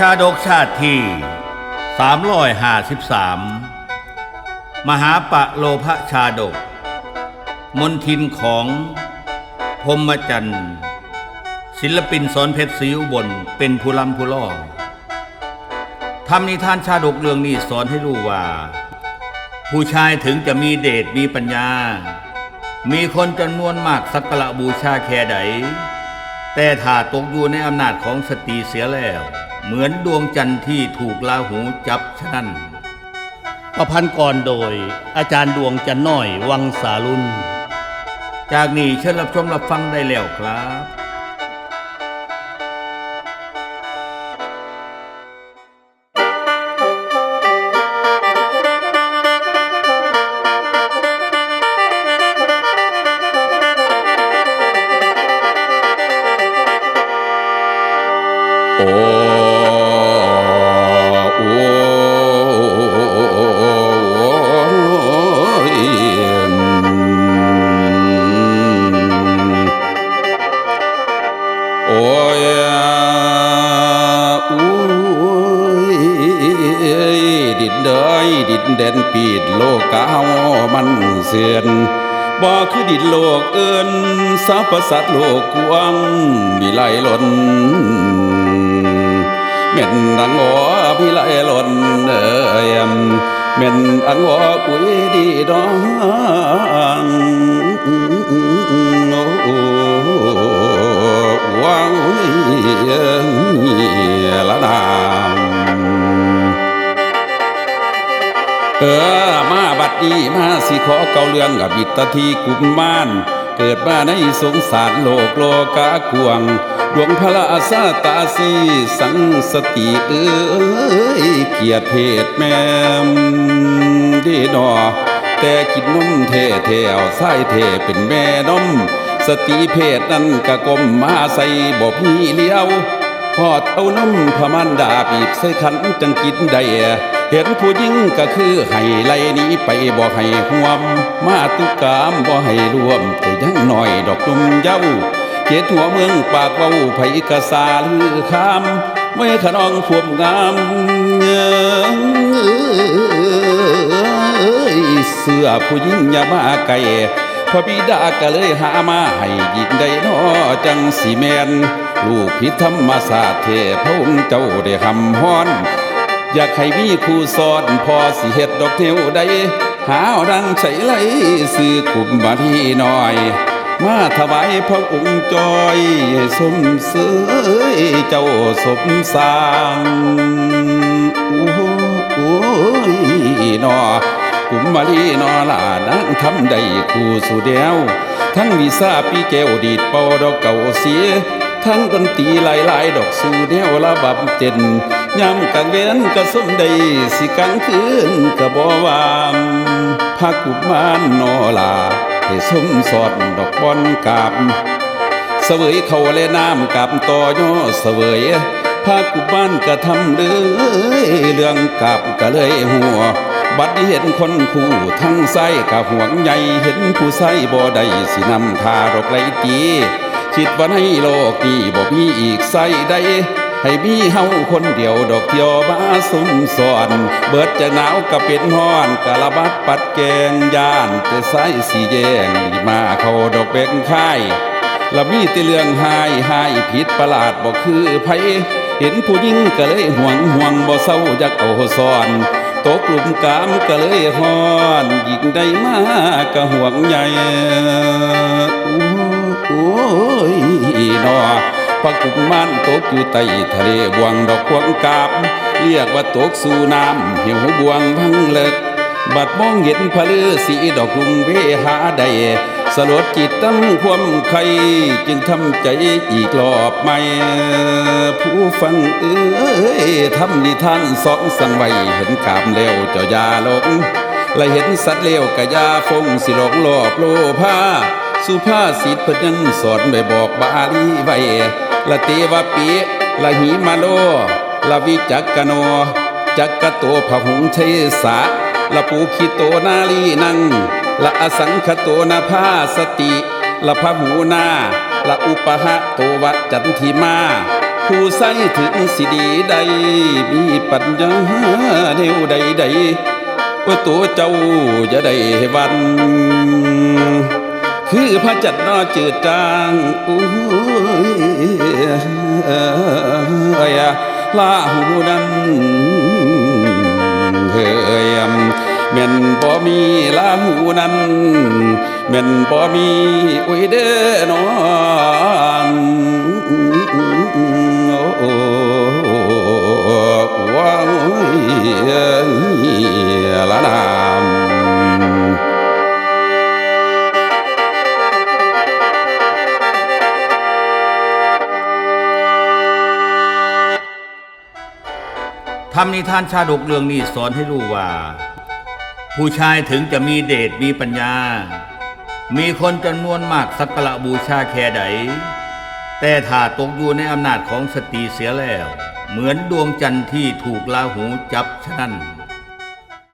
ชาดกชาติที่ 353 มหาปะโลภชาดก มนทินของพมจันทร์ศิลปินสอนเพชรศรีอุบลเป็นผู้ลำผู้ล่องทำนิทานชาดกเรื่องนี้สอนให้รู้ว่า ผู้ชายถึงจะมีเดชมีปัญญา มีคนจำนวนมากสักการะบูชาแค่ใดแต่ถ้าตกอยู่ในอำนาจของสตรีเสียแล้ว เหมือนดวงจันทร์ที่ถูกลาหูจับฉะนั้น ประพันธ์ก่อนโดย อาจารย์ดวงจันน้อยวังสาลุนจากนี้เชิญรับชมรับฟังได้แล้วครับ เด่นแดนปีดโลกเก่ามันเสื่อนบ่คือดินโลกเอินสรรพสัตว์โลกกวางวิไลล้นเม่นดังหัวพี่ไลหล่นเอ่ยเม่นอังหัวกุยดีดอง เออมาบัดนี้มาสิขอเกาเรื่องกับบิดตาทีกุมมาน เกิดมาในสงสารโลกโลกากวง ดวงพระอาสาตาสีสังสติเอ้ยเกียรติเพศแม่มดีดอแต่กินนมเทเทวไส้เทเป็นแม่นมสติเพศนั้นกะกลมมาใส่บ่พี่เลี้ยวพอดเอาน้ำพมันดาบีบใส่ขันจังกินได้ เห็นผู้หญิงก็คือให้ไล่นี้ไปบ่ให้ห่วม มาตุกามบ่ให้รวมแต่ยังหน่อยดอกดุมเย้าเจ็ดหัวเมืองปากเว้าไผกะสาลือคำไว้ขนองพวมงามเอ้ยเสื้อผู้หญิงอย่ามาไกลพระบิดาก็เลยหามาให้ยิงได้นอจังสีแมน ลูกพิธรรมศาสตร์เทพระองค์เจ้าได้คำฮ้อน อยากให้มีครูสอนพอสิเฮ็ดดอกเทวใดหาดังใส่ไหลซื้อกลุ่มบาทีน้อย มาถวายพระองค์จอยสมเสยเจ้าสมสร้างโอ้โอ้ยนอกุมมาลีนอลานางทำได้คู่สุเดียว ทั้งวิซาปีแก้วดีดเป่าดอกเก่าเสีย ทั้งดนตรีหลายหลายๆ ดอกสู่แนวละบับเจนยามกลางเว้นก็สมได้สิกลางคืนก็บ่วามพากุมารนอลาให้สมสอดดอกบอนกาบเสวยเขาและน้ำกับต่อย่อเสวยพากุบ้านกระทำเลยเรื่องกับก็เลยหัว บัดเห็นคนคู่ทั้งไส้กับห่วงใหญ่เห็นผู้ไส้บ่ได้สินำทารกไรตี คิดว่าในโลกนี้บ่มีอีกไส้ใด ให้มีเฮาคนเดียวดอกเที่ยวมาสุมสอน เบิดจะหนาวก็เป็นฮ้อนกะละบัดปัดแกงย่านแต่ไส้สีแยงมาเขาดอกเบงค่ายละมีแต่เรื่องหายหายผิดประหลาดบ่คือไผเห็นผู้หญิงก็เลยห่วงห่วงบ่เศร้าอยากเอาซ่อนตกหลุมกามก็เลยฮ้อนยิงได้มาก็ห่วงใหญ่ พระกุมารตกอยู่ใต้ทะเลบวงดอกควงกาบ เรียกว่าตกสู่น้ำเหี่ยวบวงพังเลิก บัดมองเห็นพระฤาษีดอกลุงเวหาได้สลดจิตตั้งความใครจึงทำใจอีกรอบใหม่ผู้ฟังเอ้ยทำนิทานสองสังไวเห็นกามแล้วเจ้ายาหลงและเห็นสัตว์เลวกะยาฟงสิหลงหลอบโลภาสุภาษิตเพิ่นยังสอนไปบอกบาลีไว้ ละเตวปีละหิมาโลละวิจักกโน จักกโตพหุงเทสะละปูคิโตนาลีนังละอสังคโตนาภาสติละพหูนาละอุปหะโตวะจันทิมา ผู้ใส่ถึงสิดีใด มีปัญญาแนวใดใดว่าตัวเจ้าจะได้หวัน คือพระจันทร์นอจืดจางอุ้ยลาหูนั้นเฮ้ยแม่นบ่มีลาหูนั้นแม่นบ่มีอุ้ยเด้อนอนโอ้ ทำนิทานชาดกเรื่องนี้สอนให้รู้ว่า ผู้ชายถึงจะมีเดชมีปัญญา มีคนจำนวนมากสักการะบูชาแค่ใด แต่ถ้าตกอยู่ในอำนาจของสตรีเสียแล้ว เหมือนดวงจันทร์ที่ถูกลาหูจับฉะนั้น